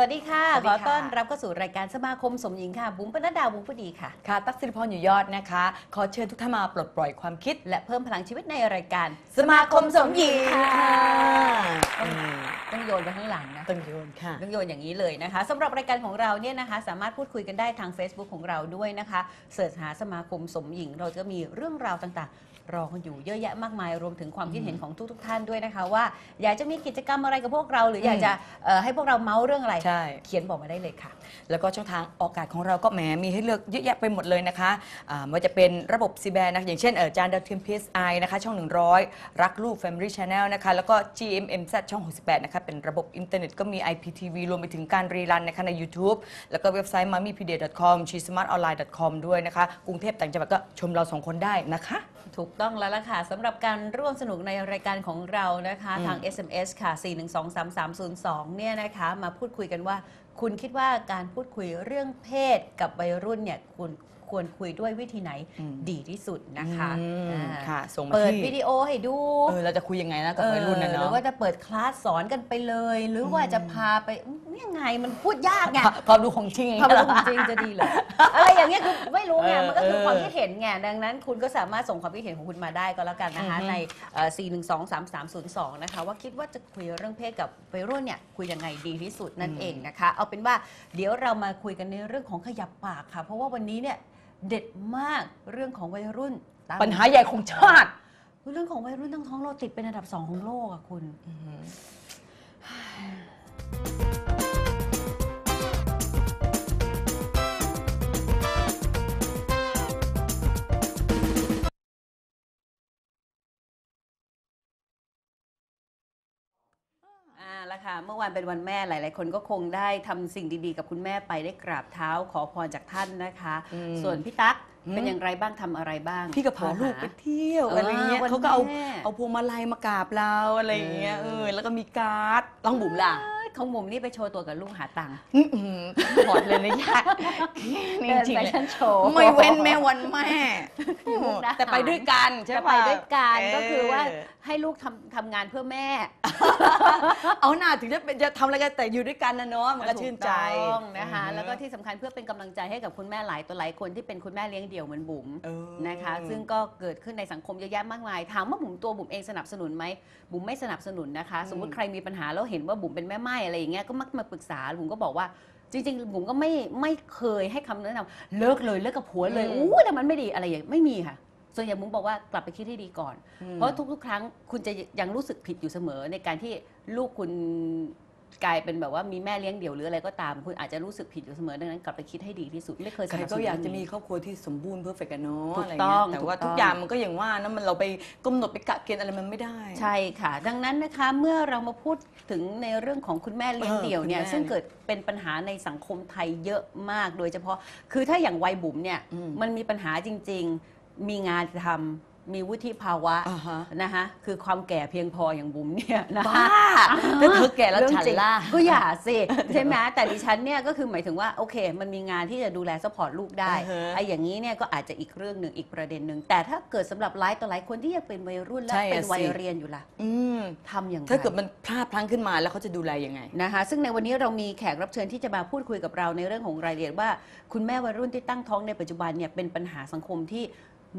วัสดีค่ะสวัสดีขอค่ะต้อนรับเข้าสู่รายการสมาคมสมหญิงค่ะ บุ๋มปนัดดาบุ๋มผู้ดีค่ะ ค่ะ ตั๊กสิริพรอยู่ยอดนะคะ ขอเชิญทุกท่านมาปลดปล่อยความคิด และเพิ่มพลังชีวิตในรายการ สมาคมสมหญิงค่ะต้องต้องโยนไปข้างหลังนะ ต้องโยนค่ะ ต้องโยนอย่างนี้เลยนะคะสำหรับรายการของเราเนี่ยนะคะ สามารถพูดคุยกันได้ทาง Facebook ของเราด้วยนะคะ เสิร์ชหาสมาคมสมหญิง เราจะมีเรื่องราวต่างๆ รอกันอยู่เยอะแยะมากมายรวมถึงความคิดเห็นของทุก ๆ ท่านด้วยนะคะว่า อยากจะมีกิจกรรมอะไรกับพวกเรา หรืออยากจะเอ่อให้พวกเราเมาส์เรื่องอะไร ใช่ เขียนบอกมาได้เลยค่ะ แล้วก็ช่องทางออกอากาศของเราก็แหมมีให้เลือกเยอะแยะไปหมดเลยนะคะอ่าไว่าจะเป็นระบบซีแบนนะอย่างเช่นเอ่อจานดาวเทียม PSI นะคะ ช่อง 100 รักลูก Family Channel นะคะ แล้วก็ GMMZ ช่อง 68 นะคะ เป็นระบบอินเทอร์เน็ตก็มี IPTV รวมไปถึงการรีรันนะคะใน YouTube แล้วก็เว็บไซต์ mummypedia.com s h e s m a r t o n l i n e com ด้วยนะคะ กรุงเทพต่างจังหวัดก็ชมเราสองคนได้นะคะ ถูกต้องแล้วล่ะค่ะสำหรับการร่วมสนุกในรายการของเรานะคะอืมทาง SMS ค่ะ 4123302 เนี่ยนะคะมาพูดคุยกันว่า คุณคิดว่าการพูดคุยเรื่องเพศกับวัยรุ่นเนี่ยคุณ ควรคุยด้วยวิธีไหนอืมดีที่สุดนะคะอืมอ่าค่ะส่งมาเปิดที่วิดีโอให้ดู เออเราจะคุยยังไงนะกับวัยรุ่นนะเออหรืเนาะ อว่าจะเปิดคลาสสอนกันไปเลย หรือว่าจะพาไปอืมยังไงมันพูดยากไงความรู้ของจริงความรู้จริงจะดีเลยอะไรอย่างเงี้ยคือไม่รู้ไงเออมันก็คือเออความคิดเห็นไงดังนั้นคุณก็สามารถส่งความคิดเห็นของคุณมาได้ก็แล้วกันนะคะ อือฮึ ใน 4123302 นะคะ ว่าคิดว่าจะคุยเรื่องเพศกับวัยรุ่นเนี่ยคุยยังไงดีที่สุดนั่นเองนะคะ เอาเป็นว่าเดี๋ยวเรามาคุยกันในเรื่องของขยับปากค่ะ เพราะว่าวันนี้เนี่ย เด็ดมากเรื่องของวัยรุ่นตั้งปัญหาใหญ่ของชาติ เรื่องของวัยรุ่นตั้งท้องเราติดเป็นอันดับสองของโลกอะคุณ ละค่ะ เมื่อวานเป็นวันแม่หลาย ๆ คนก็คงได้ทำสิ่งดีๆ กับคุณแม่ไปได้กราบเท้าขอพรจากท่านนะคะ อืมส่วนพี่ตั๊กอืมเป็นอย่างไรบ้างทำอะไรบ้าง พี่ก็พาลูกไปเที่ยวอะไรเงี้ยวันเขาก็เอาแม่ เอาพวงมาลัยมากราบเราอะไรอย่างเงี้ยเอเอออแล้วก็มีการ์ดต้องบุ๋มล่ะเอ้ย ของหมุมนี่ไปโชว์ตัวกับลูกหาตังค์อื้อหือถอดเลยนะยากจเดินริงแฟๆเลยชั่นโชว์ไม่เว้นแม่วันแม่มุกดาหารแต่ไปด้วยกันใช่จะปะไปด้วยกันเก็คือว่าให้ลูกทำทำงานเพื่อแม่ เอาหน้าถึงจะเป็นจะทำอะไรกันแต่อยู่ด้วยกันนะเนาะมันก็ชื่นใจถูกต้องนะคะอือฮึแล้วก็ที่สำคัญเพื่อเป็นกำลังใจให้กับคุณแม่หลายตัวหลายคนที่เป็นคุณแม่เลี้ยงเดี่ยวเหมือนบุ๋มเออนะคะ ซึ่งก็เกิดขึ้นในสังคมเยอะแยะมากมายถามว่าบุ๋มตัวบุ๋มเองสนับสนุนไหมบุ๋มไม่สนับสนุนนะคะอืมสมมติใครมีปัญหาแล้วเห็นว่าบุ๋มเป็นแม่ไม้อะไรอย่างเงี้ยก็มักมาปรึกษาบุ๋มก็บอกว่าจริงๆบุ๋มก็ไม่ไม่เคยให้คำแนะนำเลิกเลยเลิกกับผัวเลยอู้แต่มันไม่ดีอะไรอย่างไม่มีค่ะ ส่วนใหญ่บุ๋มบอกว่ากลับไปคิดให้ดีก่อนอืมเพราะทุกๆ ครั้งคุณจะยังรู้สึกผิดอยู่เสมอในการที่ลูกคุณ กลายเป็นแบบว่ามีแม่เลี้ยงเดี่ยวหรืออะไรก็ตาม คุณอาจจะรู้สึกผิดอยู่เสมอดังนั้นกลับไปคิดให้ดีที่สุดไม่เคยสใครนับสก็นุน อยากจะเรื่องมีนี้ครอบครัวที่สมบูรณ์เพอร์เฟกต์กันเนาะถูกอะไรต้เงี้อยงแต่ว่าถูกต้องทุกอย่างมันก็อย่างว่านะมันเราไปกำหนดไปกะเกณฑ์อะไรมันไม่ได้ ใช่ค่ะ ดังนั้นนะคะเมื่อเรามาพูดถึงในเรื่องของคุณแม่เลี้ยงเออเดี่ยวเนี่ยคุณแม่ซึ่งเกิดเป็นปัญหาในสังคมไทยเยอะมาก โดยเฉพาะคือถ้าอย่างวัยบุ๋มเนี่ยอืม มันมีปัญหาจริง ๆ มีงานทำ มีวุฒิภาวะอ่าฮะ นะคะคือความแก่เพียงพออย่างบุ๋มเนี่ยนะบ้าคะ ถ้าเธอแก่แล้วเรื่องฉันจริงล่ะ ก็อย่าสิ ใช่ไหมแต่ดิฉันเนี่ยก็คือหมายถึงว่าโอเค มันมีงานที่จะดูแลซัพพอร์ตลูกได้อ่าฮะไอ้อย่างนี้เนี่ยก็อาจจะอีกเรื่องหนึ่งอีกประเด็นหนึ่งแต่ถ้าเกิดสำหรับหลายต่อหลายคนที่ยังเป็นวัยรุ่นและใช่อะเป็นวัยสิ เรียนอยู่ล่ะอืมทำอย่างไร ถ้าเกิดมันพลาดพลั้งขึ้นมาแล้วเขาจะดูแลยังไง นะคะซึ่งในวันนี้เรามีแขกรับเชิญที่จะมาพูดคุยกับเราในเรื่องของรายละเอียดว่า คุณแม่วัยรุ่นที่ตั้งท้องในปัจจุบันเนี่ยเป็นปัญหาสังคมที่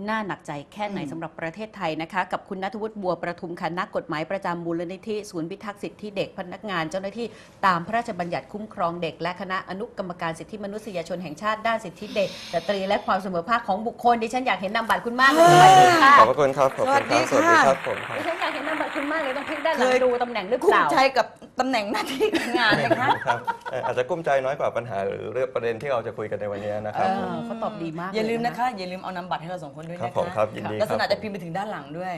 น่าหนักใจแค่ไหนอืมสำหรับประเทศไทยนะคะ กับคุณนัทวุฒิบัวประทุมค่ะนักกฎหมายประจำมูลนิธิศูนย์พิทักษ์สิทธิเด็กพนักงานเจ้าหน้าที่ตามพระราชบัญญัติคุ้มครองเด็ก และคณะอนุกรรมการสิทธิมนุษยชนแห่งชาติด้านสิทธิเด็กสตรีและความเสมอภาคของบุคคลดิฉันอยากเห็นนามบัตรคุณมากเลยสวัสดีค่ะขอบพระคุณครับขอบคุณครับสวัสดีค่ะครับผมครับดิฉันอยากเห็นนามบัตรคุณมากเลยต้องพลิกด้านหลังเคยดูตำแหน่งหรือเปกุ้มล่าใจกับ ตำแหน่งหน้าที่การงานนะคะครับเอ่ออาจจะกุ้มใจน้อยกว่าปัญหาหรือเรื่องประเด็นที่เราจะคุยกันในวันนี้นะครับเอผมอเขาตอบดีมากอย่าลืมเนะคะ อย่าลืมเอานำบัตรให้เราสองคนด้วยครับนะผมคะครับยินดีลักครัษบณะผมจะพิมพ์ไปถึงด้านหลังด้วย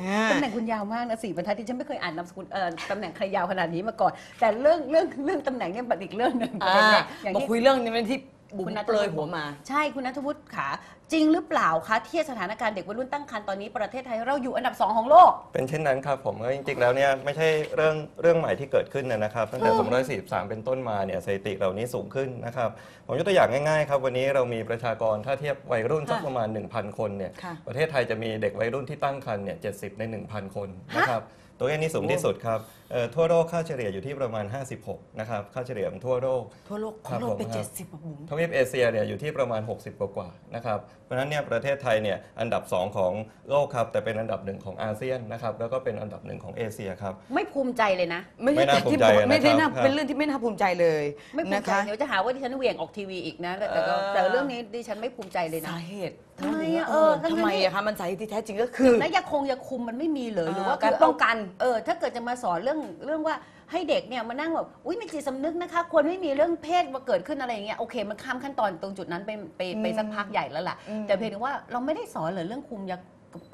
อ่าตำแหน่งคุณยาวมากนะสี่บรรทัดที่ฉันไม่เคยอ่านนามสกุลเอ่อตำแหน่งใครยาวขนาดนี้มาก่อน แต่เรื่องเรื่องเรื่องตำแหน่งเนี่ยบัดอีกเรื่องหนึ่งอ่าเนี่ยอย่างบอกที่คุยเรื่องนี้เป็นที่บุ๋มคุณนัทเปลยหัวมา ใช่คุณนัทวุฒิขา จริงหรือเปล่าคะที่สถานการณ์เด็กวัยรุ่นตั้งครรภ์ตอนนี้ประเทศไทยเราอยู่อันดับสองของโลก เป็นเช่นนั้นครับผมก็จริงๆแล้วเนี่ยไม่ใช่เรื่องเรื่องใหม่ที่เกิดขึ้นนะครับ ตั้งแต่243 เป็นต้นมาเนี่ยสถิติเหล่านี้สูงขึ้นนะครับผมยกตัวอย่างง่ายๆครับวันนี้เรามีประชากรถ้าเทียบวัยรุ่นสักค่ะประมาณ 1,000 คนเนี่ยค่ะ ประเทศไทยจะมีเด็กวัยรุ่นที่ตั้งครรภ์เนี่ย70 ใน 1,000 คนนะครับตัวเลขนี้สูงที่สุดครับเอ่อทั่วโลกค่าเฉลี่ยอยู่ที่ประมาณ 56นะครับค่าเฉลี่ยของทั่วโลก ทั่วโลกขครัองบเราเป็นผมครับเจ็ดสิบบุ๋ม ทวีปเอเชียเนี่ยอยู่ที่ประมาณ 60 กว่าๆนะครับเพราะฉะนั้นเนี่ยประเทศไทยเนี่ยอันดับ 2 ของโลกครับแต่เป็นอันดับหนึ่งของอาเซียนนะครับแล้วก็เป็นอันดับหนึ่งของเอเชียครับ ไม่ภูมิใจเลยนะ ไม่ไม่ใช่น่าแต่ที่ภูมิใจบอกว่าไม่ได้น่านะครับเป็นเรื่องที่ไม่น่าภูมิใจเลยไม่ภูนะมิใจคะเดี๋ยวจะหาว่าดิฉันเหวี่ยงออกทีวีอีกนะแต่แต่ก็เออแต่เรื่องนี้ดิฉันไม่ภูมิใจเลยนะสาเหตุทำไมอะเออเออทั้งๆทำไมที่อะคะมันสาเหตุที่แท้จริงก็คือแล้วยาคงยาคุมมันไม่มีเลยหรือว่าการคืป้องกันเออถ้าเกิดจะมาสอนเรื่องเรื่องว่า ให้เด็กเนี่ยมานั่งแบบอุ้ยมีจิตสำนึกนะคะ ควรไม่มีเรื่องเพศมาเกิดขึ้นอะไรอย่างเงี้ยโอเค มันข้ามขั้นตอนตรงจุดนั้นไปไปไปอืมสักพักใหญ่แล้วล่ะอืมแต่เพียงแต่ว่าเราไม่ได้สอนเลยเรื่องคุมยา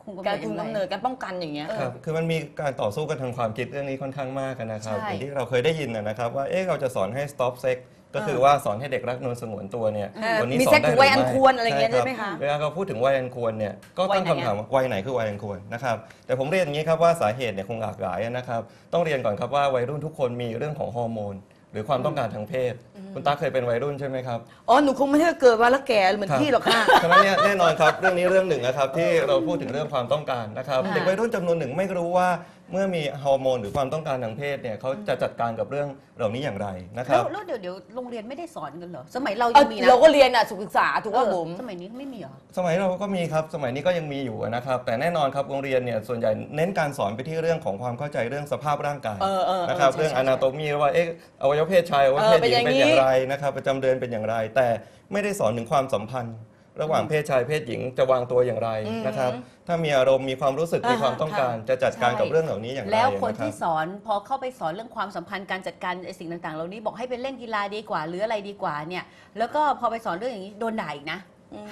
คุมกำการเนิดคุมยังไงกำเนิดการป้องกันอย่างเงี้ยเออครับคือมันมีการต่อสู้กันทางความคิดเรื่องนี้ค่อนข้างมากนะครับใช่ อย่างที่เราเคยได้ยินนะนะครับว่าเอ๊ะเราจะสอนให้ stop sex ก็คือว่าสอนให้เด็กรักนวลสงวนตัวเนี่ยเออวันนี้มีสอเซ็นกได้ถึหงรือวัยอันไม่ควรอะไรอย่างเงี้ยใช่ได้ไหมคะเวลาเราพูดถึงวัยอันควรเนี่ยก็วัตั้ยงไหนอะ คำถามว่าวัยไหนคือวัยอันควรนะครับแต่ผมเรียนอย่างนี้ครับว่าสาเหตุเนี่ยคงหลากหลายนะครับต้องเรียนก่อนครับว่าวัยรุ่นทุกคนมีเรื่องของฮอร์โมน หรือความต้องการทางเพศ คุณตาเคยเป็นวัยรุ่นใช่ไหมครับ อ๋อหนูคงไม่ใช่เกิดมาแล้วแก่เหมือนครับพี่หรอกค่ะ ฉะนั้นเนี่ยแน่นอนครับเรื่องนี้เรื่องหนึ่งนะครับที่เราพูดถึงเรื่องความต้องการนะครับค่ะเด็กวัยรุ่นจำนวนหนึ่งไม่รู้ว่า เมื่อมีฮอร์โมนหรือความต้องการทางเพศเนี่ยเขาจะจัดการกับเรื่องเหล่านี้อย่างไรนะคแล้รัวบ แล้วเดี๋ยวเดี๋ยวโรงเรียนไม่ได้สอนกันเหรอ สมัยเราเอยัองมีนะเราก็เรียนอะสุขศึกษาถูกป่ะเออบุ๋ม สมัยนี้ไม่มีเหรอ สมัยเราก็มีครับ สมัยนี้ก็ยังมีอยู่นะครับ แต่แน่นอนครับโรงเรียนเนี่ยส่วนใหญ่เน้นการสอนไปที่เรื่องของความเข้าใจเรื่องสภาพร่างกายเออเออเออนะครับใช่เรื่องใช่อนาโตมีว่าเอ๊ะอวัยวะเพศชายอวัยวะเพศเออเป็นหญิงเป็นอย่างนี้อย่างไรนะครับประจำเดือนเป็นอย่างไร แต่ไม่ได้สอนถึงความสัมพันธ์ ระหว่างเพศชายเพศหญิงจะวางตัวอย่างไรนะครับ ถ้ามีอารมณ์มีความรู้สึกมีความต้องการจะจัดการกับเรื่องเหล่านี้อย่างไรแล้วคนนะรับที่สอนพอเข้าไปสอนเรื่องความสัมพันธ์การจัดการไอ้สิ่งต่างๆ เหล่านี้บอกให้ไปเล่นกีฬาดีกว่าหรืออะไรดีกว่าเนี่ยแล้วก็พอไปสอนเรื่องอย่างนี้โดนด่าอีกนะ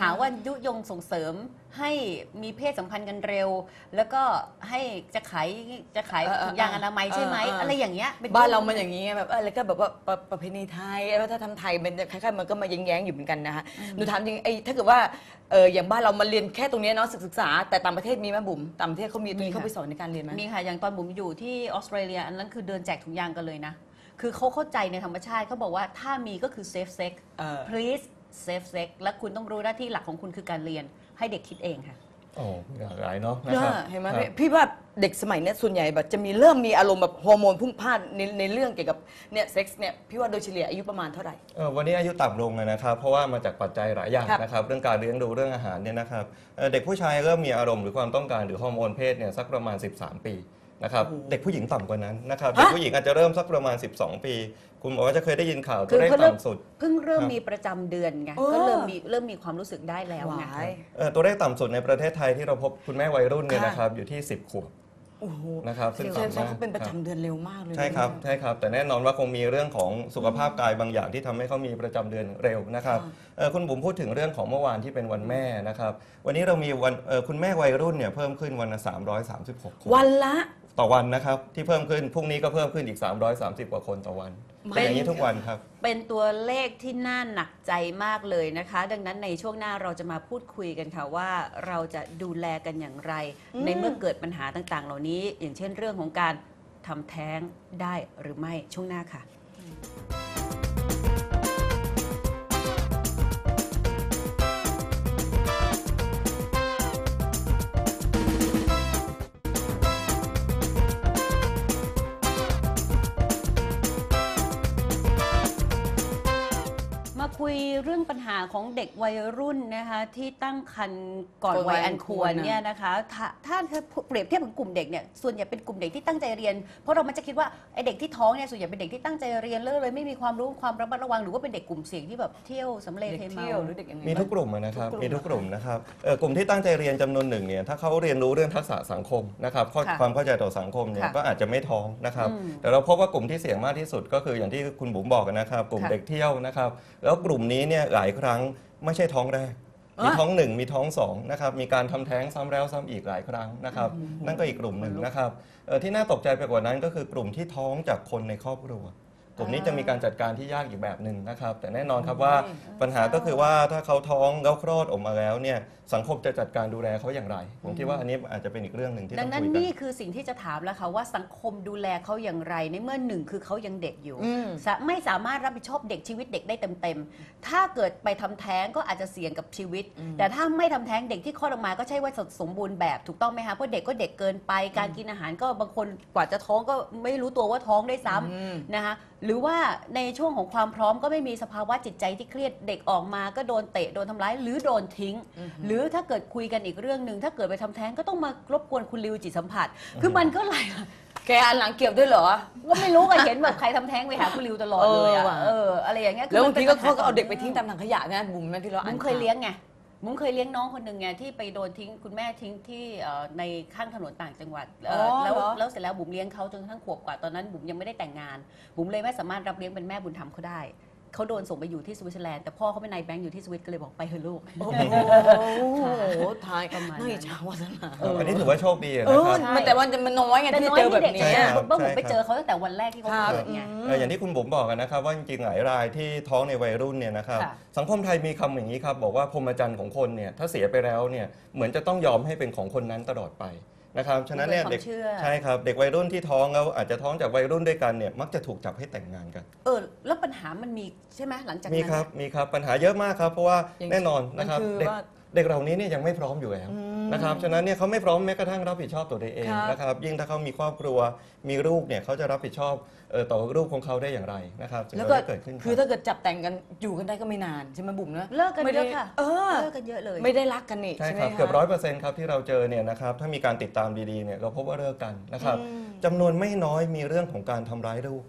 หาว่ายุยงส่งเสริมให้มีเพศสัมพันธ์กันเร็ว แล้วก็ให้จะขายจะขายเออเออถุงยางอนามัยใช่ไหมเออเอออ อะไรอย่างเงี้ยป็บ้านเรามันอย่างนี้ไงแบบเออแล้วก็แบบว่าประประเพณีไทยวัฒนธรรมไทยมันคล้ายๆมันก็มาแย้งๆอยู่เหมือนกันนะคะหนูถามจริงไอ้ถ้าเกิดว่าเอออย่างบ้านเรามาเรียนแค่ตรงเนี้ยเนาะศึกษา แต่ต่างประเทศมีไหมบุ๋มต่างประเทศเขามีตรงนี้เขาไปสอนในการเรียนไหม มีค่ะอย่างตอนบุ๋มอยู่ที่ออสเตรเลียอันนั้นคือเดินแจกถุงยางกันเลยนะ คือเขาเข้าใจในธรรมชาติเขาบอกว่าถ้ามีก็คือ safe sex เออ please safe sex และคุณต้องรู้หน้าที่หลักของคุณคือการเรียนให้เด็กคิดเองค่ะ โอ้หลากหลายเนาะนะเนครับอะเห็นไหมครับพี่พี่ว่าเด็กสมัยเนี้ยส่วนใหญ่แบบจะมีเริ่มมีอารมณ์แบบฮอร์โมนพุ่งพล่านในในเรื่องเกี่ยวกับเนี่ยเซ็กซ์เนี่ยพี่ว่าโดยเฉลี่ยอายุประมาณเท่าไหร่ เอ่อวันนี้อายุต่ำลงนะครับ เพราะว่ามาจากปัจจัยหลายอย่างครับ นะครับ เรื่องการเลี้ยงดูเรื่องอาหารเนี่ยนะครับเอ่อเด็กผู้ชายเริ่มมีอารมณ์หรือความต้องการหรือฮอร์โมนเพศเนี่ยสักประมาณ 13 ปี นะครับเด็กผู้หญิงต่ำกว่านั้นนะครับเด็กผู้หญิงอาจจะเริ่มสักประมาณ 12 ปี คุณหมอว่าจะเคยได้ยินข่าวตัวเลขเขาเริ่มต่ำสุด เพิ่งเริ่มครับมีประจำเดือนไงเออก็เริ่มมีเริ่มมีความรู้สึกได้แล้วไงวายเอ่อตัวเลขต่ำสุดในประเทศไทยที่เราพบคุณแม่วัยรุ่นเนี่ยค่ะนะครับอยู่ที่ 10 ขวบโอ้โหนะครับซึ่งแสดงต่ำว่ามาเขาเป็นประกจำเดือนเร็วมากเลยนะใช่ครับใช่ครับ แต่แน่นอนว่าคงมีเรื่องของสุขภาพกายบางอย่างที่ทำให้เขามีประจำเดือนเร็วนะครับเอ่อคุณบุ๋มพูดถึงเรื่องของเมื่อวานที่เป็นวันแม่นะครับ วันนี้เรามีวันเอ่อคุณแม่วัยรุ่นเนี่ยเพิ่มขึ้นวันละ336 คนวันละ ต่อวันนะครับที่เพิ่มขึ้นพรุ่งนี้ก็เพิ่มขึ้นอีก 330 กว่าคนต่อวันเป็เป็นนอย่างนี้ทุกวันครับ เป็นตัวเลขที่น่าหนักใจมากเลยนะคะ ดังนั้นในช่วงหน้าเราจะมาพูดคุยกันค่ะว่าเราจะดูแลกันอย่างไร ในเมื่อเกิดปัญหาต่างๆ เหล่านี้ อย่างเช่นเรื่องของการทำแท้งได้หรือไม่ช่วงหน้าค่ะ คุยเรื่องปัญหาของเด็กวัยรุ่นนะคะที่ตั้งครรภ์ก่อนก่อนวัวัยยอัอันนคคววรรน่ะเนี่ยนะคะถ้าถ้าเปรียบเทียบกับกลุ่มเด็กเนี่ยส่วนใหญ่เป็นกลุ่มเด็กที่ตั้งใจเรียน เพราะเรามันจะคิดว่าไอเด็กที่ท้องเนี่ยส่วนใหญ่เป็นเด็กที่ตั้งใจเรียนเลยเลยไม่มีความรู้ความระมัดระวังหรือว่าเป็นเด็กกลุ่มเสี่ยงที่แบบเที่ยวสำเร็จเด็กเทเมา เที่ยวหรือเด็กยังไงมีทุกบ้างกลุ่มอะนะครับทุกกลุ่มมีทุกกลุ่มนะครับเอ่อกลุ่มที่ตั้งใจเรียนจำนวนหนึ่งเนี่ย ถ้าเขาเรียนรู้เรื่องทักษะสังคมนะครับข้อค่ะความเข้าใจต่อสังคมเนี่ย ค่ะก็อาจจะไม่ท้องนะครับ อืมแต่เราพบว่ากลุ่มที่เสี่ยงมากที่สุดก็คืออย่างที่คุณบุ๋มบอกนะครับ กลุ่มค่ะ เด็กเที่ยวนะครับ แล้วกลุ่มนี้เนี่ยหลายครั้งไม่ใช่ท้องแรก มีอะท้องหนึ่งมีท้องสองนะครับมีการทำแท้งซ้ำแล้วซ้ำอีกหลายครั้งนะครับ นั่นก็อีกกลุ่มหนึ่งนะครับเอ่อที่น่าตกใจไปกว่านั้นก็คือกลุ่มที่ท้องจากคนในครอบครัว กลุ่มนี้จะมีการจัดการที่ยากอีกแบบหนึ่งนะครับ แต่แน่นอนครับว่าปัญหาก็คือว่าถ้าเขาท้องแล้วคลอดออกมาแล้วเนี่ยสังคมจะจัดการดูแลเขาอย่างไร ผมคิดว่าอันนี้อาจจะเป็นอีกเรื่องหนึ่งที่ดัต้องงนั้นคุยกัน นี่คือสิ่งที่จะถามแล้วค่ะว่าสังคมดูแลเขาอย่างไรในเมื่อหนึ่งคือเขายังเด็กอยู่อืม สะไม่สามารถรับผิดชอบเด็กชีวิตเด็กได้เต็มๆ ถ้าเกิดไปทำแท้งก็อาจจะเสี่ยงกับชีวิต แต่ถ้าไม่ทำแท้งเด็กที่คลอดออกมาก็ใช่ว่าสมบูรณ์แบบถูกต้องไหมคะเพราะเด็กก็เด็กเกินไป การกินอาหารก็บางคนกว่าจะท้องก็ไม่รู้ตัวว่าท้องได้วยซ้ำนะคะหรือว่าในช่วงของความพร้อมก็ไม่มีสภาวะจิตใจที่เครียดเด็กออกมา ก็โดนเตะโดนทำร้ายหรือโดนทิ้ง หรือถ้าเกิดคุยกันอีกเรื่องหนึ่งถ้าเกิดไปทำแท้งก็ต้องมารบกวนคุณริวจิตสัมผัส คือมันก็หลาย แกอันหลังเกี่ยวด้วยเหรอ ก็ไม่รู้อะเห็นแบบใครทำแท้งไปหาคุณริวตลอดเลยอะเออว่ะเอออะไรอย่างเงี้ยแล้วบางทีก็คืเขามันก็นเอาเด็กไปทิ้งตามถังขยะนะบุ๋มนะที่เราอ่าบุ้นมเคยเลี้ยงไง บุ้มเคยเลี้ยงน้องคนหนึ่งไงที่ไปโดนทิ้งคุณแม่ทิ้งที่เอ่อในข้างถนนต่างจังหวัดเอ่ออแล้วแล้วเสร็จแล้วบุ๋มเลี้ยงเขาจนกระทั่งขวบกว่าตอนนั้นบุ๋มยังไม่ได้แต่งงานบุ๋มเลยไม่สามารถรับเลี้ยงเป็นแม่บุญธรรมเขาได้ เขาโดนส่งไปอยู่ที่สวิตเซอร์แลนด์แต่พ่อเขาเป็นนายแบงค์อยู่ที่สวิตก็เลยบอกไปเถอะลูก โอ้โหทายประมาณนั้น น่าอิจฉาวาสนาเอออันนี้ถือว่าโชคดีเอนะอครับ มันแต่ว่ามันน้อยไงแต่ที่น้อยเจอแบบที่เด็กนี้ใช่ใช่ไหมครับเพราะผมไปใช่ครับเจอเขาตั้งแต่วันแรกที่เขาครับเกิดไง เอออย่างที่คุณบุ๋มบอกกันนะครับว่าจริงๆหลายรายที่ท้องในวัยรุ่นเนี่ยนะครับค่ะสังคมไทยมีคำอย่างนี้ครับบอกว่าพรหมจรรย์ของคนเนี่ยถ้าเสียไปแล้วเนี่ยเหมือนจะต้องยอมให้เป็นของคนนั้นตลอดไป นะครับฉะนั้นเนี่ยมันเป็เด็นกความเชื่อ ใช่ครับเด็กวัยรุ่นที่ท้องแล้วอาจจะท้องจากวัยรุ่นด้วยกันเนี่ยมักจะถูกจับให้แต่งงานกัน เออ แล้วปัญหามันมีใช่ไหมหลังจากมีนั้นครับมีครับปัญหาเยอะมากครับ เพราะว่าอย่างแน่นอนมันนะครับคือเด็กว่า เด็กเหล่านี้เนี่ยยังไม่พร้อมอยู่แล้ว นะครับฉะนั้นเนี่ยเขาไม่พร้อมแม้กระทั่งรับผิดชอบตัวเองครับนะครับยิ่งถ้าเขามีครอบครัวมีลูกเนี่ยเขาจะรับผิดชอบเอ่อต่อลูกของเขาได้อย่างไรนะครับสิ่งแล้วเหก็ล่านี้เกิดขึ้นรับคือถ้าเกิดจับแต่งกันอยู่กันได้ก็ไม่นานใช่ไหมบุ๋มนะเลิกกันไม่เยได้อะค่ะเออเลิกกันเยอะเลย ไม่ได้รักกันนี่ใช่ใช่ไหมครับคะเกือบร้อยเปอร์เซ็นต์ครับที่เราเจอเนี่ยนะครับถ้ามีการติดตามดีๆเนี่ยเราพบว่าเลิกกันนะครับจำนวนไม่น้อยมีเรื่องของการทำร้ายลูก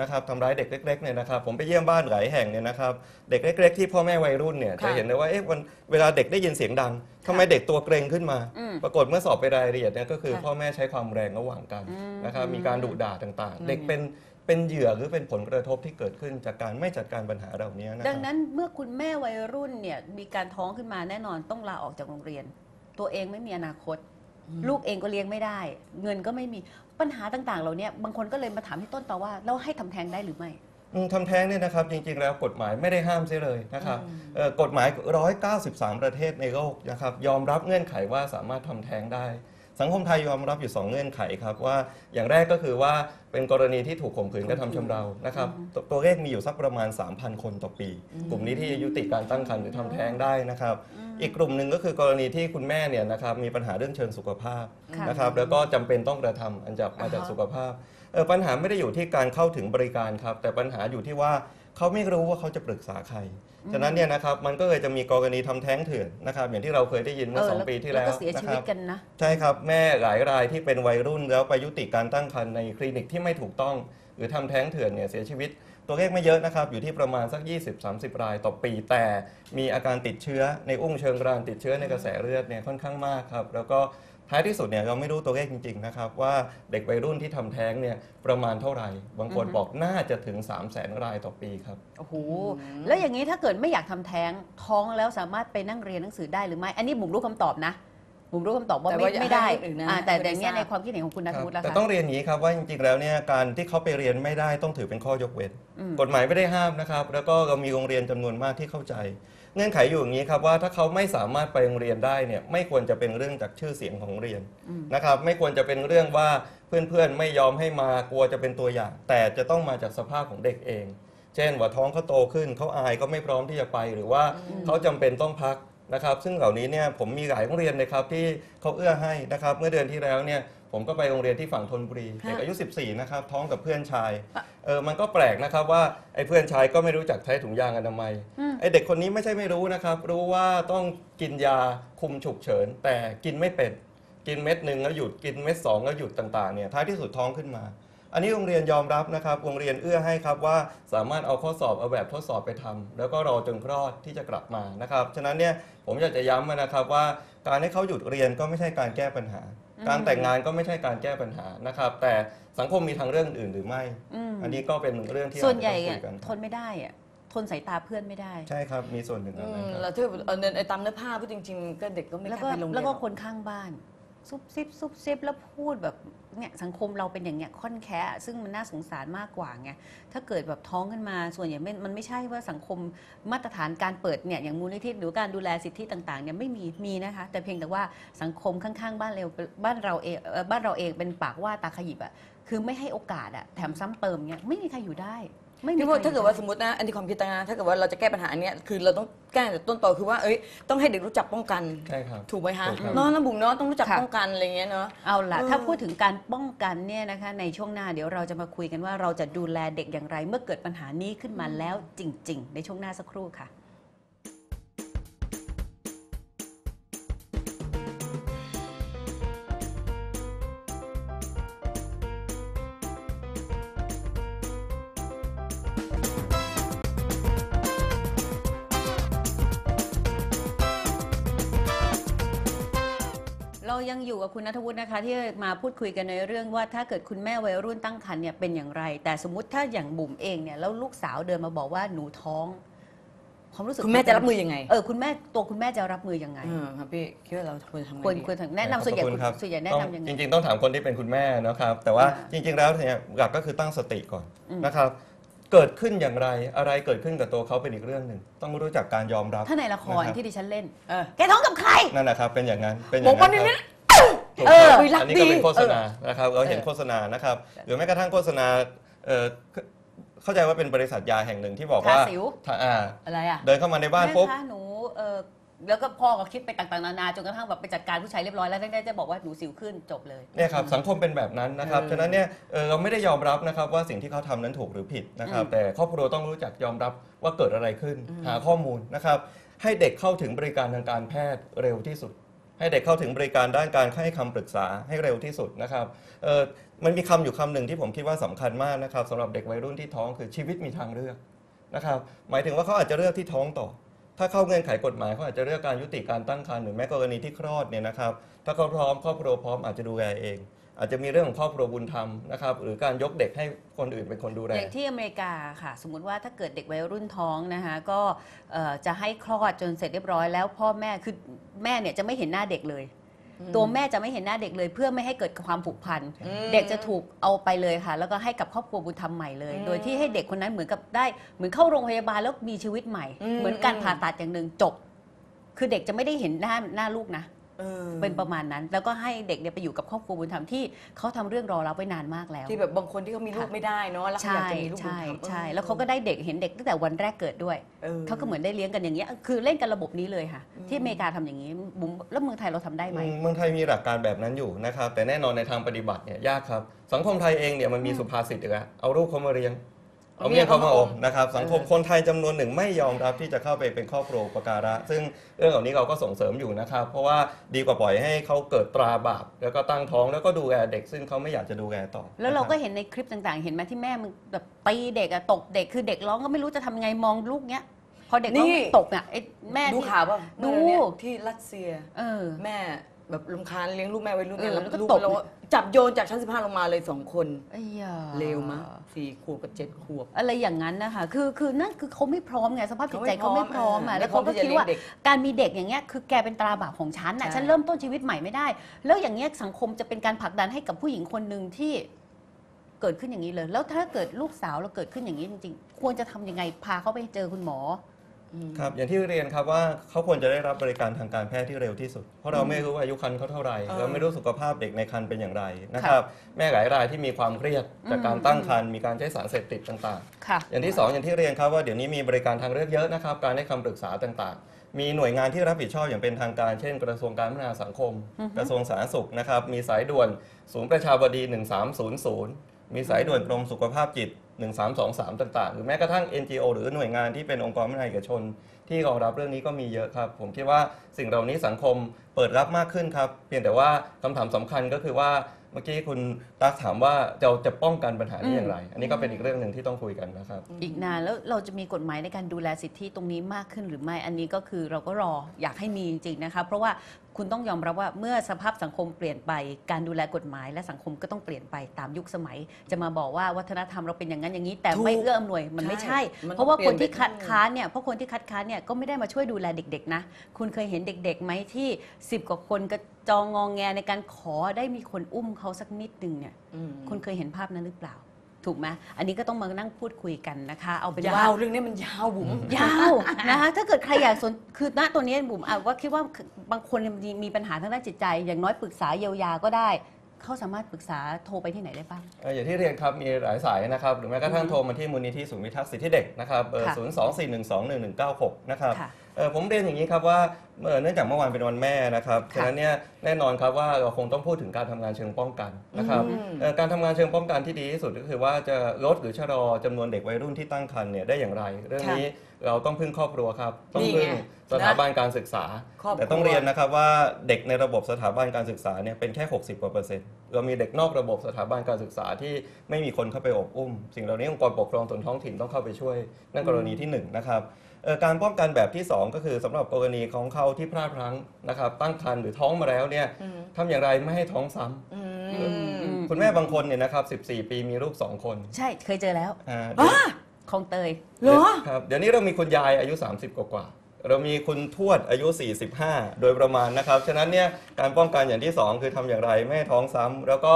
นะครับทำร้ายเด็กเล็กๆเนี่ยนะครับผมไปเยี่ยมบ้านหลายแห่งเนี่ยนะครับเด็กเล็ก ๆ ที่พ่อแม่วัยรุ่นเนี่ยค่ะจะเห็นเลยว่าเอ๊ะวันเวลาเด็กได้ยินเสียงดังทำไมเด็กตัวเกรงขึ้นมา อืมปรากฏเมื่อสอบไปรายละเอียดเนี่ยก็คือค่ะพ่อแม่ใช้ความแรงระหว่างกันอืมนะครับมีการดุด่าต่างๆเด็กเป็นเป็นเหยื่อหรือเป็นผลกระทบที่เกิดขึ้นจากการไม่จัดการปัญหาเหล่านี้นะคดัรับงนั้นเมื่อคุณแม่วัยรุ่นเนี่ยมีการท้องขึ้นมาแน่นอนต้องลาออกจากโรงเรียน ตัวเองไม่มีอนาคต ลูกเองก็เลี้ยงไม่ได้ เงินก็ไม่มีปัญหาต่างๆ เหล่านี้บางคนก็เลยมาถามพี่ต้นต่อว่าเราให้ทำแท้งได้หรือไม่อืมทำแท้งเนี่ยนะครับจริงๆแล้วกฎหมายไม่ได้ห้ามเสียเลยนะครับเอ่อกฎหมาย 193 ประเทศในโลกนะครับยอมรับเงื่อนไขว่าสามารถทำแท้งได้ สังคมไทยยอมรับอยู่ 2 เงื่อนไขครับว่าอย่างแรกก็คือว่าเป็นกรณีที่ถูกข่มขืนกระทำชำเรานะครับตตัวเลขมีอยู่สักประมาณ 3,000 คนต่อปี กลุ่มนี้ที่ยุติการตั้งครรภ์หรือทำแท้งได้นะครับ อีกกลุ่มหนึ่งก็คือกรณีที่คุณแม่เนี่ยนะครับมีปัญหาเรื่องเชิงสุขภาพค่ะนะครับแล้วก็จำเป็นต้องกระทำอันจากมาจากอ่าฮะสุขภาพเออปัญหาไม่ได้อยู่ที่การเข้าถึงบริการครับแต่ปัญหาอยู่ที่ว่า เขาไม่รู้ว่าเขาจะปรึกษาใคร ฉะนั้นเนี่ยนะครับมันก็เลยจะมีกรณีทำแท้งเถื่อนนะครับอย่างที่เราเคยได้ยินเมื่อสองแล้วปีที่แล้วแล้วก็เสียนะชีควิรัตบกันนะใช่ครับแม่หลายรายที่เป็นวัยรุ่นแล้วไปยุติการตั้งครรภ์ในคลินิกที่ไม่ถูกต้อง หรือทำแท้งเถื่อนเนี่ยเสียชีวิตตัวเลขไม่เยอะนะครับ อยู่ที่ประมาณสัก 20-30 รายต่อปีแต่มีอาการติดเชื้อในอุ้งเชิงกรานติดเชื้อในกระแสเลือดเนี่ยค่อนข้างมากครับแล้วก็ ท้ายที่สุดเนี่ยเราไม่รู้ตัวเลขจริงๆนะครับว่าเด็กวัยรุ่นที่ทำแท้งเนี่ยประมาณเท่าไหร่ บางคนบอกน่าจะถึง 3 0 0 0 0 0รายต่อปีครับโอ้โหแล้วอย่างนี้ถ้าเกิดไม่อยากทำแท้งท้องแล้วสามารถไปนั่งเรียนหนังสือได้หรือไม่ อันนี้บุ๋มรู้คำตอบนะบุ๋มรู้คำตอบว่าแต่ไม่ว่าอย่าไม่ได้ให้คนอื่นนะอ่าแต่ไม่ได้แต่เนี้ยทราบในความคิดเห็นของคุณนัทวุฒิแล้วแต่ค่ะต้องเรียนอย่างนี้ครับว่าจริงๆแล้วเนี่ยการที่เขาไปเรียนไม่ได้ต้องถือเป็นข้อยกเว้นอืมกฎหมายไม่ได้ห้ามนะครับ แล้วก็เรามีโรงเรียนจำนวนมากที่เข้าใจ เงื่อนไขอยู่อย่างนี้ครับว่าถ้าเขาไม่สามารถไปโรงเรียนได้เนี่ยไม่ควรจะเป็นเรื่องจากชื่อเสียงของโรงเรียนนะครับไม่ควรจะเป็นเรื่องว่าเพื่อนๆไม่ยอมให้มากลัวจะเป็นตัวอย่าง แต่จะต้องมาจากสภาพของเด็กเอง เช่นว่าท้องเขาโตขึ้นเขาอายก็ไม่พร้อมที่จะไปหรือว่าเขาจำเป็นต้องพักนะครับ ซึ่งเหล่านี้เนี่ยผมมีหลายโรงเรียนเลยครับที่เขาเอื้อให้นะครับ เมื่อเดือนที่แล้วเนี่ย ผมก็ไปโรงเรียนที่ฝั่งธนบุรีเด็กอายุ 14 นะครับ ท้องกับเพื่อนชาย เออ มันก็แปลกนะครับว่าไอ้เพื่อนชายก็ไม่รู้จักใช้ถุงยางอนามัย ไอ้เด็กคนนี้ไม่ใช่ไม่รู้นะครับ รู้ว่าต้องกินยาคุมฉุกเฉิน แต่กินไม่เป็น กินเม็ดหนึ่งแล้วหยุด กินเม็ดสองแล้วหยุดต่างๆ เนี่ย ท้ายที่สุดท้องขึ้นมา อันนี้โรงเรียนยอมรับนะครับ โรงเรียนเอื้อให้ครับว่าสามารถเอาข้อสอบเอาแบบทดสอบไปทำแล้วก็รอจนคลอดที่จะกลับมานะครับ ฉะนั้นเนี่ยผมอยากจะย้ำนะครับว่าการให้เขาหยุดเรียนก็ไม่ใช่การแก้ปัญหา การแต่งงานก็ไม่ใช่การแก้ปัญหานะครับ แต่สังคมมีทางเรื่องอื่นหรือไม่อืมอันนี้ก็เป็นเรื่องที่ส่วนใหญ่อาจจะอะต้องคุยกันทนไม่ได้อะทนสายตาเพื่อนไม่ได้ ใช่ครับมีส่วนหนึ่งอืนะมครับแล้วที่เออในตามเนื้อผ้าพูดจริงๆ ก็เด็กก็ไม่แล้วกก็ล้าไปโรงเรียนแล้วก็คนข้างบ้าน ซุบซิบซุบซิบแล้วพูดแบบเนี่ยสังคมเราเป็นอย่างเงี้ยค่อนแคะซึ่งมันน่าสงสารมากกว่าไงถ้าเกิดแบบท้องขึ้นมาส่วนใหญ่ไม่มันไม่ใช่ว่าสังคมมาตรฐานการเปิดเนี่ยอย่างมูลนิธิหรือการดูแลสิทธิต่างๆเนี่ยไม่มีมีนะคะแต่เพียงแต่ว่าสังคมข้างๆ บ้านเราบ้านเราเองบ้านเราเองเป็นปากว่าตาขยิบอะคือไม่ให้โอกาสอะแถมซ้ำเติมเนี่ยไม่มีใครอยู่ได้ ไม่มีพี่ใครว่าถ้าเกิดว่าอยู่สมมตินะอันนี้ความคิดนะถ้าเกิดว่าเราจะแก้ปัญหาอันเนี้ยคือเราต้องแก้แต่ต้นตอคือว่าเอ้ยต้องให้เด็กรู้จักป้องกันใช่ครับถูกไหมคะถูกครับ เนาะน้ำบุ๋มเนาะต้องรู้จักค่ะ ป้องกันอะไรเงี้ยเนาะ เอาล่ะเออถ้าพูดถึงการป้องกันเนี่ยนะคะ ในช่วงหน้าเดี๋ยวเราจะมาคุยกันว่าเราจะดูแลเด็กอย่างไร เมื่อเกิดปัญหานี้ขึ้นมาแล้วจริง ๆ ในช่วงหน้าสักครู่ค่ะ อยู่กับคุณนัทวุฒินะคะ ที่มาพูดคุยกันในเรื่องว่าถ้าเกิดคุณแม่วัยรุ่นตั้งครรภ์เนี่ยเป็นอย่างไร แต่สมมติถ้าอย่างบุ๋มเองเนี่ยแล้วลูกสาวเดินมาบอกว่าหนูท้องความรู้สึกคุณแม่จะรับมือยังไงเออคุณแม่ตัวคุณแม่จะรับมือยังไงเออครับพี่คิดว่าเราควรจะทำไงควรดีควรแนะนำส่วนใหญ่ขอบคุณครับส่วนใหญ่แนะนำยังไงต้องจริง ๆ ต้องถามคนที่เป็นคุณแม่นะครับ แต่ว่าอ่าจริง ๆ แล้วเนี่ยหลักก็คือตั้งสติก่อนอืมนะครับเกิดขึ้นอย่างไรอะไรเกิดขึ้นกับตัวเขาเป็นอีกเรื่องหนึ่งต้องรู้จักการยอมรับถ้าในละครนะครับที่ดิฉันเล่นเออแกท้องกับใครนั่นนะครับเป็นอย่างนั้นเป็นอย่าบอกงว่านั้นนี่ครับนี่ ถูกเออครับอุ๊ยรักอันนี้ก็เป็นดีโฆษณานะครับเราเห็นเออโฆษณานะครับหรือแม้กระทั่งโฆษณาเอ่อเข้าใจว่าเป็นบริษัทยาแห่งหนึ่งที่บอกว่าทาสิว ทาอ่าอะไรอะเดินเข้ามาในบ้านแม่ปุ๊บคะหนูเออแล้วก็พ่อก็คิดไปต่างๆนานาจนกระทั่งแบบไปจัดการผู้ชายเรียบร้อยแล้วได้จะบอกว่าหนูสิวขึ้นจบเลย เนี่ยครับสังคมเป็นแบบนั้นนะครับเออฉะนั้นเนี่ยเอ่อเราไม่ได้ยอมรับนะครับว่าสิ่งที่เขาทำนั้นถูกหรือผิดนะครับอืมแต่ครอบครัวต้องรู้จักยอมรับว่าเกิดอะไรขึ้น หาข้อมูลนะครับให้เด็กเข้าถึงบริการทางการแพทย์เร็วที่สุด ให้เด็กเข้าถึงบริการด้านการให้คำปรึกษาให้เร็วที่สุดนะครับเออมันมีคำอยู่คำหนึ่งที่ผมคิดว่าสำคัญมากนะครับสำหรับเด็กวัยรุ่นที่ท้องคือชีวิตมีทางเลือกนะครับหมายถึงว่าเขาอาจจะเลือกที่ท้องต่อ ถ้าเข้าเงื่อนไขกฎหมายเขาอาจจะเลือกการยุติการตั้งครรภ์หรือแม้กรณีที่คลอดเนี่ยนะครับถ้าเขาพร้อมครอบครัวพร้อมอาจจะดูแลเอง อาจจะมีเรื่องของครอบครัวบุญธรรมนะครับหรือการยกเด็กให้คนอื่นเป็นคนดูแล อย่างที่อเมริกาค่ะ สมมุติว่าถ้าเกิดเด็กวัยรุ่นท้องนะคะก็เอ่อจะให้คลอดจนเสร็จเรียบร้อยแล้วพ่อแม่คือแม่เนี่ยจะไม่เห็นหน้าเด็กเลย ตัวแม่จะไม่เห็นหน้าเด็กเลย เพื่อไม่ให้เกิดความผูกพันอืมเด็กจะถูกเอาไปเลยค่ะ แล้วก็ให้กับครอบครัวบุญธรรมใหม่เลย อืมโดยที่ให้เด็กคนนั้นเหมือนกับได้เหมือนเข้าโรงพยาบาลแล้วมีชีวิตใหม่ อืม เหมือนการอืมผ่าตัดอย่างหนึ่งจบ คือเด็กจะไม่ได้เห็นหน้าหน้าลูกนะ เออเป็นประมาณนั้น แล้วก็ให้เด็กเนี่ยไปอยู่กับครอบครัวบุญธรรมที่เขาทำเรื่องรอรับไว้นานมากแล้ว ที่แบบบางคนที่เขามีลูกไม่ได้เนาะแล้วเขาอใช่ยากจะมีลูกบุญใช่ธรรมใช่ออแล้วเขาก็ได้เด็กเห็นเด็กตั้งแต่วันแรกเกิดด้วย ออ เขาก็เหมือนได้เลี้ยงกันอย่างเงี้ยคือเล่นกันระบบนี้เลยค่ะ อืม ที่อเมริกาทำอย่างนี้บุ๋มแล้วเมืองไทยเราทำได้ไหม อืมเมืองไทยมีหลักการแบบนั้นอยู่นะครับแต่แน่นอนในทางปฏิบัติเนี่ยยากครับ สังคมไทยเองเนี่ยมันมีสุภาษิตอีกแล้วเอาลูกเขามาเลี้ยง เอาเมียเขามาอมนะครับสังคมคนไทยจำนวนหนึ่งไม่ยอมรับที่จะเข้าไปเป็นครอบครัวอุปการะ ซึ่งเรื่องเหล่านี้เราก็ส่งเสริมอยู่นะครับเพราะว่าดีกว่าปล่อยให้เขาเกิดตราบาปแล้วก็ตั้งท้องแล้วก็ดูแลเด็กซึ่งเขาไม่อยากจะดูแลต่อ แล้วเราก็นะคบเห็นในคลิปต่างๆ เห็นไหมที่แม่มันแบบตีเด็กอะตกเด็กคือเด็กร้องก็ไม่รู้จะทำยังไงมองลูกเนี้ยพอเด็กร้องนี่ตกอะไอ้แม่ดูที่ ข่าวป่ะดู เมื่อเนี่ยที่รัสเซียเออ แม่ แบบลำคาญเลี้ยงลูกแม่ไว้รุ่นเนี่ยเออแล้วแล้วก็ลูกตบ เราจับโยนจากชั้นสิบห้าลงมาเลยสองคนไอ้ยาเลวมะสี่ขวบกับเจ็ดขวบ อะไรอย่างนั้นนะคะคือคือนั่นคือเขาไม่พร้อมไงสภาพจิตใจเขาไม่พร้อมอะเออแล้วเขาก็ไม่พร้อมที่จะคิดว่าเลี้ยงเด็กการมีเด็กอย่างเงี้ยคือแกเป็นตราบาปของฉันน่ะใช่ ฉันเริ่มต้นชีวิตใหม่ไม่ได้ แล้วอย่างเงี้ยสังคมจะเป็นการผลักดันให้กับผู้หญิงคนหนึ่งที่เกิดขึ้นอย่างนี้เลย แล้วถ้าเกิดลูกสาวเราเกิดขึ้นอย่างนี้จริง ๆ ควรจะทำยังไงพาเขาไปเจอคุณหมอ ครับอย่างที่เรียนครับว่าเขาควรจะได้รับบริการทางการแพทย์ที่เร็วที่สุด เพราะเราไม่รู้ว่าอายุครรภ์เขาเท่าไหร่เออเราไม่รู้สุขภาพเด็กในครรภ์เป็นอย่างไรนะครับแม่หลายรายที่มีความเครียดจากการตั้งครรภ์มีการใช้สารเสพติดต่างๆค่ะอย่างที่สองอย่างที่เรียนครับว่าเดี๋ยวนี้มีบริการทางเลือกเยอะนะครับ การให้คำปรึกษาต่างๆมีหน่วยงานที่รับผิดชอบอย่างเป็นทางการเช่น กระทรวงการพัฒนาสังคม กระทรวงสาธารณสุขนะครับ มีสายด่วนศูนย์ประชาบดี 1300 มีสายด่วนกรมสุขภาพจิต 1323 ต่างๆ หรือแม้กระทั่ง NGO หรือหน่วยงานที่เป็นองค์กรพัฒนาเอกชน ที่รองรับเรื่องนี้ก็มีเยอะครับ ผมคิดว่าสิ่งเหล่านี้สังคมเปิดรับมากขึ้นครับ เพียงแต่ว่าคำถามสำคัญก็คือว่าเมื่อกี้คุณตั๊กถามว่าเราจะป้องกันปัญหานี้อย่างไร อันนี้ก็เป็นอีกเรื่องหนึ่งที่ต้องคุยกันนะครับ อีกนานแล้วเราจะมีกฎหมายในการดูแลสิทธิตรงนี้มากขึ้นหรือไม่ อันนี้ก็คือเราก็รออยากให้มีจริงๆนะคะ เพราะว่า คุณต้องยอมรับว่าเมื่อสภาพสังคมเปลี่ยนไป การดูแลกฎหมาย และสังคมก็ต้องเปลี่ยนไปตามยุคสมัย จะมาบอกว่าวัฒนธรรมเราเป็นอย่างนั้นอย่างนี้ แต่ถูกไม่เอื้ออำนวยมันไม่ใช่ใช่มันต้องเพราะว่าคนที่เปลี่ยนไปคัดค้านเนี่ยเพราะคนที่คัดค้านเนี่ยก็ไม่ได้มาช่วยดูแลเด็ก ๆ นะ คุณเคยเห็นเด็กๆไหมที่ 10 กว่าคนก็จองงองแงในการขอได้มีคนอุ้มเขาสักนิดหนึ่งเนี่ยอืมคุณเคยเห็นภาพนั้นหรือเปล่า ถูกไหมอันนี้ก็ต้องมานั่งพูดคุยกันนะคะ เอาเป็นยาว่าวเรื่องนี้มันยาวบุ๋ม ยาวนะคะถ้าเกิดใครอยากสนคือณตัวนี้บุ๋มอะว่าคิดว่าบางคนมีมีปัญหาทางด้านจิตใจ อย่างน้อยปรึกษาเยียวยาก็ได้ เขาสามารถปรึกษาโทรไปที่ไหนได้บ้าง เอ่ออย่างที่เรียนครับมีหลายสายนะครับหรือแม้กระทั่งโทรมาที่มูลนิธิศูนย์พิทักษ์สิทธิเด็กนะครับเบอร์ค่ะศูนย์สองสี่หนึ่งสองหนึ่งหนึ่งเก้าหกนะครับค่ะ เอ่อผมเรียนอย่างนี้ครับว่าเอ่อเนื่องจากเมื่อวานเป็นวันแม่นะครับค่ะฉะนั้นเนี่ยแน่นอนครับว่าเราคงต้องพูดถึงการทำงานเชิงป้องกันนะครับอืม เอ่อการทำงานเชิงป้องกันที่ดีที่สุดก็คือว่าจะลดหรือชะลอจำนวนเด็กวัยรุ่นที่ตั้งครรภ์เนี่ยได้อย่างไร เรื่องนี้เราต้องพึ่งครอบครัวครับต้องนี่ไงพึ่งสถาบันการศึกษา ครอบครัว แต่ต้องเรียนนะครับว่าเด็กในระบบสถาบันการศึกษาเนี่ยเป็นแค่ 60กว่าเปอร์เซ็นต์เรามีเด็กนอกระบบสถาบันการศึกษาที่ไม่มีคนเข้าไปอบอุ้ม สิ่งเหล่านี้องค์กรปกครองส่วนท้องถิ่นต้องเข้าไปช่วยนั่นกรณีที่หนึ่งนะครับ เอ่อการป้องกันแบบที่สองก็คือสำหรับกรณีของเขาที่พลาดพลั้งนะครับ ตั้งครรภ์หรือท้องมาแล้วเนี่ยทำอย่างไรไม่ให้ท้องซ้ำอืมอืมคุณแม่บางคนเนี่ยนะครับ14 ปีมีลูก 2 คนใช่เคยเจอแล้วอ่าอะของเตย เหรอ ครับเดี๋ยวนี้เรามีคุณยายอายุ 30 กว่ากว่าๆเรามีคุณทวดอายุ 45 โดยประมาณนะครับ ฉะนั้นเนี่ยการป้องกันอย่างที่ 2 คือทำอย่างไรไม่ให้ท้องซ้ำแล้วก็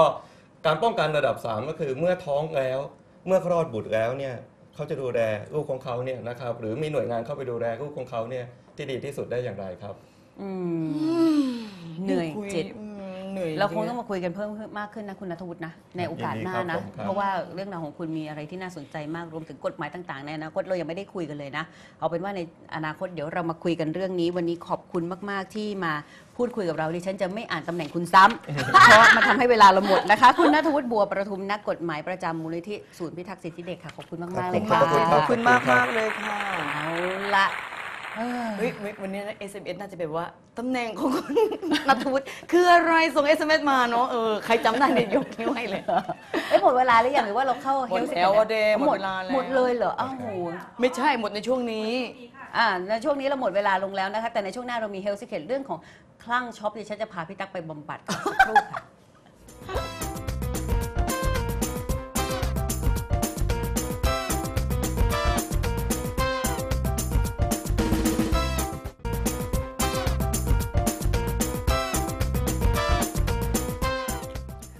การป้องกันระดับ 3 ก็คือเมื่อท้องแล้ว เมื่อคลอดบุตรแล้วเนี่ย เขาจะดูแลลูกของเขาเนี่ยนะครับหรือมีหน่วยงานเข้าไปดูแลลูกของเขาเนี่ยที่ดีที่สุดได้อย่างไรครับ อืมเหนื่อยคุจิต อืมเหนื่อยเราคงจต้องๆมาคุยกันเพิ่มมากขึ้นนะคุณนัทวุฒินะ ในโอกาสยินดีหน้าครับนะผมครับ เพราะว่าเรื่องราวของคุณมีอะไรที่น่าสนใจมากรวมถึงกฎหมายต่างๆในอนาคตเรายังไม่ได้คุยกันเลยนะ เอาเป็นว่าในอนาคตเดี๋ยวเรามาคุยกันเรื่องนี้ วันนี้ขอบคุณมาก ๆ ที่มา พูดคุยกับเราดิฉันจะไม่อ่านตำแหน่งคุณซ้ำ เพราะมันทำให้เวลาเราหมดนะคะ คุณนัทวุฒิบัวประทุมนักกฎหมายประจำมูลนิธิศูนย์พิทักษ์สิทธิเด็กค่ะ ขอบคุณมากๆเลยขค่ะอบคุณคขรัอบคุณมากมากๆเลยค่ะเอาละเออเฮ้ยวันนี้นะ SMS น่าจะเป็นว่าตำแหน่งของคุณนัทวุฒิคืออะไรส่ง SMS มาเนาะเออใครจำได้เนี่ยยกนิ้วให้เลยเอ้ยหมดเวลาหรือยังหรือว่าเราเข้าหมด Health แล้ว Secret อะเดย์หมดเวลาแล้วหมดเลยเหรออ้าวโหไม่ใช่หมดในช่วงนี้อ่าในช่วงนี้เราหมดเวลาลงแล้วนะคะ แต่ในช่วงหน้าเรามี Health Secret เรื่องของ คลั่งช็อปดิฉันจะพาพี่ตั๊กไปบำบัดค่ะสักครู่ค่ะ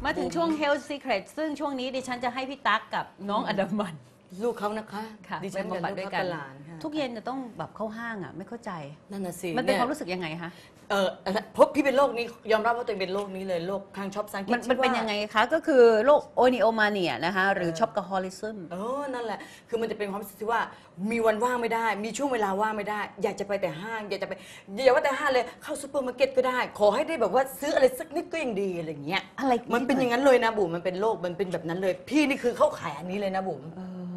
มาถึงช่วง Health Secret ซึ่งช่วงนี้ดิฉันจะให้พี่ตั๊กกับน้องอดัมมัน ลูกเขานะคะค่ะดิฉันไปกับบำบัดลูกด้วยเขากันเป็นหลานค่ะทุกเย็นจะต้องแบบเข้าห้างอะ ไม่เข้าใจ นั่นน่ะสิมันเป็นยความรู้สึกยังไงคะเออเพราะพี่เป็นโรคนี้ยอมรับว่าตัวเองเป็นโรคนี้เลยโรคข้างช็อปสังเกตมันมันเป็นยังไงคะ ก็คือโรคโอนิโอมาเนียนะคะ หรือช็อปก h ฮอลิซึมเออนั่นแหละ คือมันจะเป็นความรู้สึกที่ว่ามีวันว่างไม่ได้ มีช่วงเวลาว่างไม่ได้ อยากจะไปแต่ห้างอยากจะไปอย่าว่าแต่ห้างเลยเข้าซูเปอร์มาร์เก็ตก็ได้ ขอให้ได้แบบว่าซื้ออะไรสักนิดก็ยังดีอะไรอย่างเงี้ยอะไรมันเป็นอย่างนั้นเลยนะบุ๋มมันเป็นโรคมันเป็นแบบนั้นเลย พี่นี่คือเข้าขายอันนี้เลยนะบุ๋ม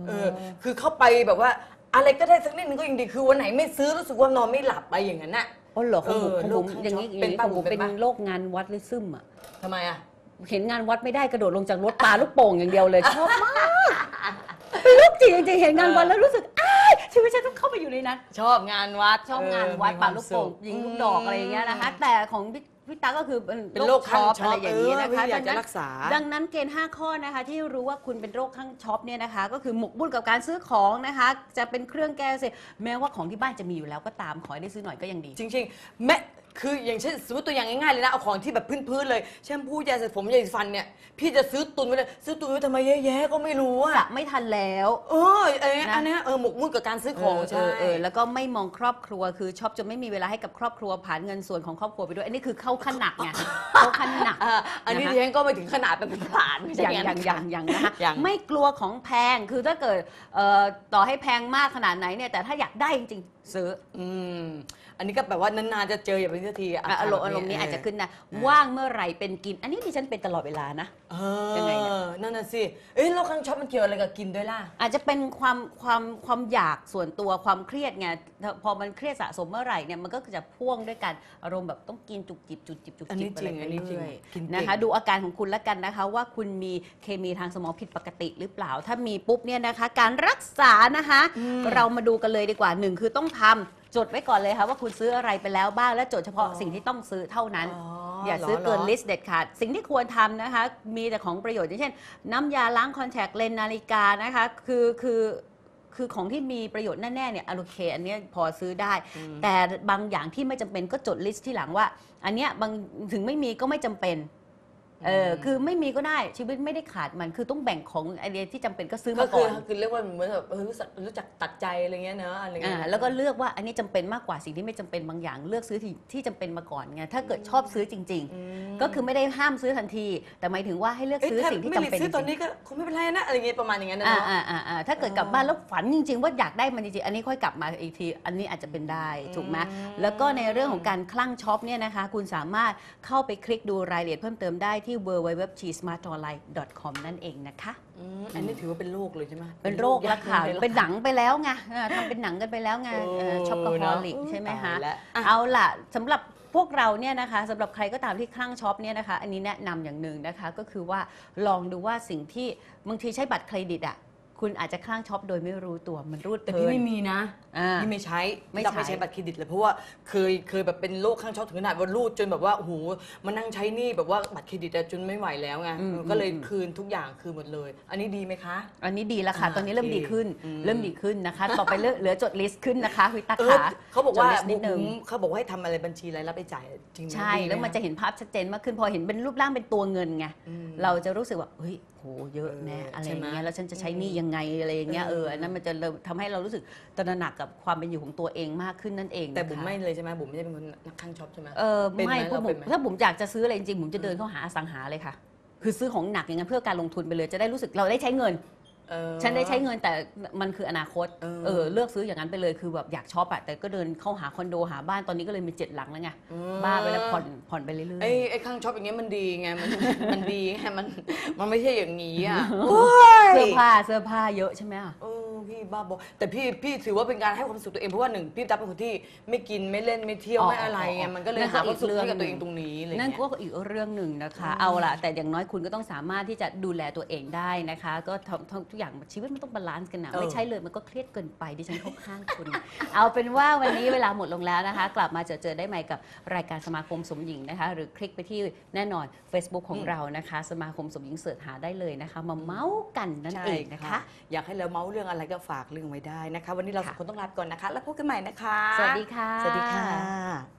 เออ คือเข้าไปแบบว่าอะไรก็ได้สักนิดนึงก็ยังดี คือวันไหนไม่ซื้อรู้สึกว่านอนไม่หลับไปอย่างนั้นน่ะ อ๋อเหรอของผมเออของผมโรคข้างอย่างนี้ช็อปอย่างนี้เป็นขปะองผมเป็นเป็นปะ โรคงานวัดลิซึมอะ ทำไมอะ เห็นงานวัดไม่ได้กระโดดลงจากรถปลาลูกโป่งอย่างเดียวเลยชอบมากเป็นโรคจริงจริงๆเห็นงานวัดแล้วรู้สึกอ้ายชีวิตฉันต้องเข้าไปอยู่ในนั้น ชอบงานวัดชอบงานวัดเออปาลูกโป่งมีควมสุขยิงลูกดอกอะไรอย่างเงี้ยนะคะ แต่ของพี่ พี่ตาก็คือเป็นเป็นโรคข้างช็อปอะไรอย่างนี้นะคะเอออยากจะดังนั้นรักษา ดังนั้นเกณฑ์ 5 ข้อนะคะ ที่รู้ว่าคุณเป็นโรคข้างช็อปเนี่ยนะคะ ก็คือหมกมุ่นกับการซื้อของนะคะ จะเป็นเครื่องแก้เสพแม้ว่าของที่บ้านจะมีอยู่แล้วก็ตามขอให้ได้ซื้อหน่อยก็ยังดี จริง ๆ แม่ คืออย่างเช่นสมมติตัวอย่างง่ายๆเลยนะเอาของที่แบบพื้นๆเลยแชมพูยาสีผมยาสีฟันเนี่ยพี่จะซื้อตุนไว้เลยซื้อตุนไว้ทำไมเยอะแยะก็ไม่รู้อะจะไม่ทันแล้ว เออเอ้ยนะ อันเนี้ยเออหมกมุ่นกับการซื้อของเอใช่ อเออแล้วก็ไม่มองครอบครัวคือชอบจนไม่มีเวลาให้กับครอบครัวผ่านเงินส่วนของครอบครัวไปด้วย อันนี้คือเข้าขั้นหนักไงเข้าขั้นหนักอ่าอันนี้นะคะ ดิฉันก็ไม่ถึงขนาดเป็นผ่านไม่ใช่อย่างงั้นอย่างอย่างอย่างนะคะอย่าง ไม่กลัวของแพงคือถ้าเกิดเอ่อต่อให้แพงมากขนาดไหนเนี่ยแต่ถ้าอยากได้จริงๆซื้อ อืม อันนี้ก็แบบว่านานๆจะเจออย่าเป็นทีอะอารมณ์อารมณ์นี้อาจจะขึ้นนะว่างเมื่อไหร่เป็นกิน อันนี้ดิฉันเป็นตลอดเวลานะ เอยังไงเนี่ยอนั่นน่ะสิเอ้ยแล้วข้างช็อปมันเกี่ยวอะไรกับกินด้วยล่ะ อาจจะเป็นความความความอยากส่วนตัวความเครียดไงพอมันเครียดสะสมเมื่อไหร่เนี่ยมันก็จะพ่วงด้วยกันอารมณ์แบบต้องกินจุกจิบจุกจิบจุกอันจินี้บจริงไปอันนี้จริงเรื่อยกินเก่งนะคะ ดูอาการของคุณแล้วกันนะคะ ว่าคุณมีเคมีทางสมองผิดปกติหรือเปล่าถ้ามีปุ๊บเนี่ยนะคะ การรักษานะคะ เรามาดูกันเลยดีกว่าหนึ่งคือต้องทำ จดไว้ก่อนเลยค่ะว่าคุณซื้ออะไรไปแล้วบ้างและจดเฉพาะอ๋อ สิ่งที่ต้องซื้อเท่านั้นอ๋ออย่าเหรอซื้อเกินเหรอลิสต์เด็ดขาด สิ่งที่ควรทำนะคะ มีแต่ของประโยชน์อย่างเช่น น้ำยาล้างคอนแทคเลนส์นาฬิกานะคะ คือคือคือของที่มีประโยชน์แน่ๆเนี่ยโอเคอันเนี้ยพอซื้อได้ แต่บางอย่างที่ไม่จำเป็นก็จดลิสต์ที่หลังว่า อันเนี้ยบางถึงไม่มีก็ไม่จำเป็น เออคือไม่มีก็ได้ชีวิตไม่ได้ขาดมันคือต้องแบ่งของไอเดียที่จำเป็นก็ซื้อก็มาคืก่ออนคือเรียกว่าเหมือนแบบเออรู้จักรู้จักตัดใจอะไรเงี้ยเนอะอะไรอ่าเงี้ย แล้วก็เลือกว่าอันนี้จำเป็นมากกว่าสิ่งที่ไม่จำเป็นบางอย่าง เลือกซื้อที่ที่จำเป็นมาก่อนไงถ้าเกิดชอบซื้อจริง ๆ ก็คือไม่ได้ห้ามซื้อทันที แต่หมายถึงว่าให้เลือกเอ้ยซื้อถ้าสิ่งที่ไม่จำรีบเป็นซื้อตอนจรินี้งก็คงไม่เป็นไรนะอะไรเงี้ยประมาณอย่างนั้นๆนะอ่าเนาะ อ่าอ่าอ่าถ้าเกิดกลับบ้านแล้วฝันจริง ๆ ว่าอยากได้มันจริงๆอันนี้ค่อยกลับมาอีกที อันนี้อาจจะเป็นได้ถูกไหม แล้วก็ในเรื่องของการคลั่งช็อปเนี่ยนะคะ คุณสามารถเข้าไปคลิกดูรายละเอียดเพิ่มเติมได้ที่ www.smartonline.com นั่นเองนะคะอืมอันนี้ถือว่าเป็นโรคเลยใช่ไหมเป็นโรคแล้วค่ะยากเป็นหนังไปแล้วไงเออทำเป็นหนังกันไปแล้วไงเออช็อกโกแลเนอะตใช่ไหมคะตายแล้วอะเอาล่ะสำหรับพวกเราเนี่ยนะคะสำหรับใครก็ตามที่คลั่งช็อปเนี่ยนะคะ อันนี้แนะนำอย่างหนึ่งนะคะ ก็คือว่าลองดูว่าสิ่งที่บางทีใช้บัตรเครดิตอะ คุณอาจจะคลั่งช็อปโดยไม่รู้ตัวมันรูดแต่เพลิพี่น ไม่มีนะอ่าพี่ไม่ใช้ไม่ไม่ใช้ ไม่ใช้บัตรเครดิตเลยเพราะว่าเคยเคยแบบเป็นโรคข้างช็อปถึงขนาดว่ารูดจนแบบว่าโอ้โหมานั่งใช้หนี่แบบว่าบัตรเครดิตอะจนไม่ไหวแล้วไงอืมเออก็เลยอืมคืนทุกอย่างคืนหมดเลย อันนี้ดีไหมคะ อันนี้ดีแล้วค่ะ อ่าตอนนี้เริ่มโอเคดีขึ้น อืม เริ่มดีขึ้นนะคะ ต่อไปเหลือเหลือจดลิสต์ขึ้นนะคะคุณตาเออขาเขาบอกว่าจดลิสต์นิดนึง บุ๋มเขาบอกว่าให้ทำอะไรบัญชีรายรับรายจ่ายจริงไหมใช่ ดีไหแล้วมันจะเห็นภาพชัดเจนมากขึ้น พอเห็นเป็นรูปร่างเป็นตัวเงินไง อืม เราจะรู้สึกว่าเฮ้ยโหเยอะแน่เออออะไรอใช่ย่างไหมเงี้ยแล้วฉันจะใช้หนี่ยังไงอะไรอย่างเงี้ยเอเออออันนั้นมันจะเริ่มทำให้เรารู้สึกตระหนักกับความเป็นอยู่ของตัวเองมากขึ้นนั่นเองแต่นะคะบุ๋มไม่เลยใช่ไหมบุ๋มไม่ได้เป็นคนนักข้างช็อปใช่ไหมเออเป็นไหมไม่เพราะเราบุ๋เป็มนไหมถ้าบุ๋มอยากจะซื้ออะไรจริงๆบุ๋มจะเดินเข้าหาอสังหาเลยค่ะ คือซื้อของหนักอย่างนั้นเพื่อการลงทุนไปเลยจะได้รู้สึกเราได้ใช้เงิน เออ ฉันได้ใช้เงินแต่มันคืออนาคตเออเออ เลือกซื้ออย่างนั้นไปเลยคือแบบอยากช็อปอะแต่ก็เดินเข้าหาคอนโดหาบ้านตอนนี้ก็เลยมีเจ็ดหลังแล้วไงอืมบ้าไปแล้วผ่อนผ่อนไปเรื่อยไอ้ไอ้ข้างช็อปอย่างเงี้ยมันดีไงมันมันดีไงมันมันไม่ใช่อย่างนี้อะๆเสื้อผ้าเสื้อผ้าเยอะใช่ไหมอะ เออ พี่บ้าบอแต่พี่พี่ถือว่าเป็นการให้ความสุขตัวเองเพราะว่าหนึ่งพี่ตั๊บเป็นคนที่ไม่กินไม่เล่นไม่เที่ยวอ๋อไม่อะไรไงอ๋อมันก็เลยนั่นก็หาความสุขอีกเรื่องให้กับตัวเองตรงนี้อะไรนั่นเงี้ยก็อีกเรื่องหนึ่งนะคะ เอาล่ะแต่อย่างน้อยคุณก็ต้องสามารถที่จะดูแลตัวเองได้นะคะ ก็ทำทำทุกอย่างชีวิตมันต้องบาลานซ์กันนะเออ ไม่ใช่เลยมันก็เครียดเกินไปดิฉันเข้าข้างคุณ เอาเป็นว่าวันนี้เวลาหมดลงแล้วนะคะ กลับมาเจอเจอได้ใหม่กับรายการสมาคมสมหญิงนะคะ หรือคลิกไปที่แน่นอน Facebook ของเรานะคะ สมาคมสมหญิงเสิร์ชหาได้เลยนะคะ มาเมาส์กันนั่นใช่เองนะคะ อยากให้เราเมาส์เรื่องอะไรก็ฝากเรื่องไว้ได้นะคะ วันนี้เราสองค่ะคนต้องลาไปก่อนนะคะ แล้วพบกันใหม่นะคะ สวัสดีค่ะ สวัสดีค่ะ